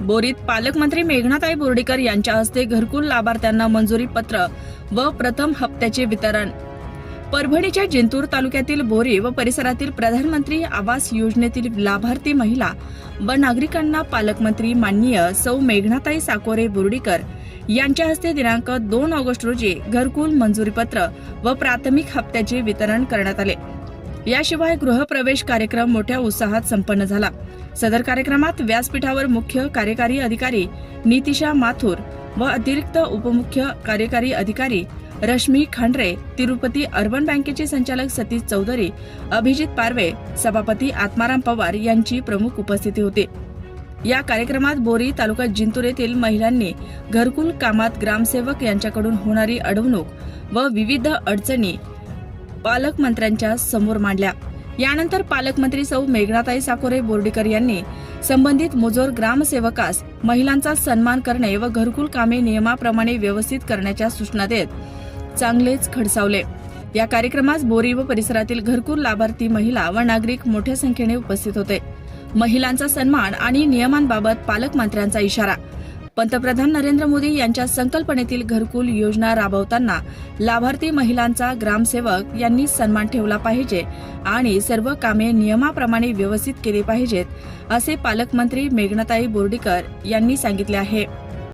बोरीत पालकमंत्री मेघनाताई बोर्डीकर यांच्या हस्ते घरकुल लाभार्थ्यांना मंजुरी पत्र व प्रथम हप्त्याचे वितरण. परभणीच्या जिंतूर तालुक्यातील बोरी व परिसरातील प्रधानमंत्री आवास योजनेतील लाभार्थी महिला व नागरिकांना पालकमंत्री माननीय सौ मेघनाताई साकोरे बोर्डीकर यांच्या हस्ते दिनांक दोन ऑगस्ट रोजी घरकुल मंजुरीपत्र व प्राथमिक हप्त्याचे वितरण करण्यात आले. याशिवाय गृहप्रवेश कार्यक्रम मोठ्या उत्साहात संपन्न झाला. सदर कार्यक्रमात व्यासपीठावर मुख्य कार्यकारी अधिकारी नितिशा माथुर व अतिरिक्त उपमुख्य कार्यकारी अधिकारी रश्मी खांडरे तिरुपती अर्बन बँकेचे संचालक सतीश चौधरी अभिजित पारवे सभापती आत्माराम पवार यांची प्रमुख उपस्थिती होती. या कार्यक्रमात बोरी तालुका जिंतूर येथील महिलांनी घरकुल कामात ग्रामसेवक यांच्याकडून होणारी अडवणूक व विविध अडचणी पालकमंत्र्यांच्या समोर मांडल्या. यानंतर पालकमंत्री सौ मेघनाताई साकोरे बोर्डीकर यांनी संबंधित मुजोर ग्रामसेवकास महिलांचा सन्मान करणे व घरकुल कामे नियमाप्रमाणे व्यवस्थित करण्याच्या सूचना देत चांगलेच खडसावले. या कार्यक्रमास बोरी व परिसरातील घरकुल लाभार्थी महिला व नागरिक मोठ्या संख्येने उपस्थित होते. महिलांचा सन्मान आणि नियमांबाबत पालकमंत्र्यांचा इशारा पंतप्रधान नरेंद्र मोदी यांच्या संकल्पनेतील घरकुल योजना राबवताना लाभार्थी महिलांचा ग्रामसेवक यांनी सन्मान ठेवला पाहिजे आणि सर्व कामे नियमाप्रमाणे व्यवस्थित केली पाहिजेत असे पालकमंत्री मेघनाताई बोर्डीकर यांनी सांगितले आहे.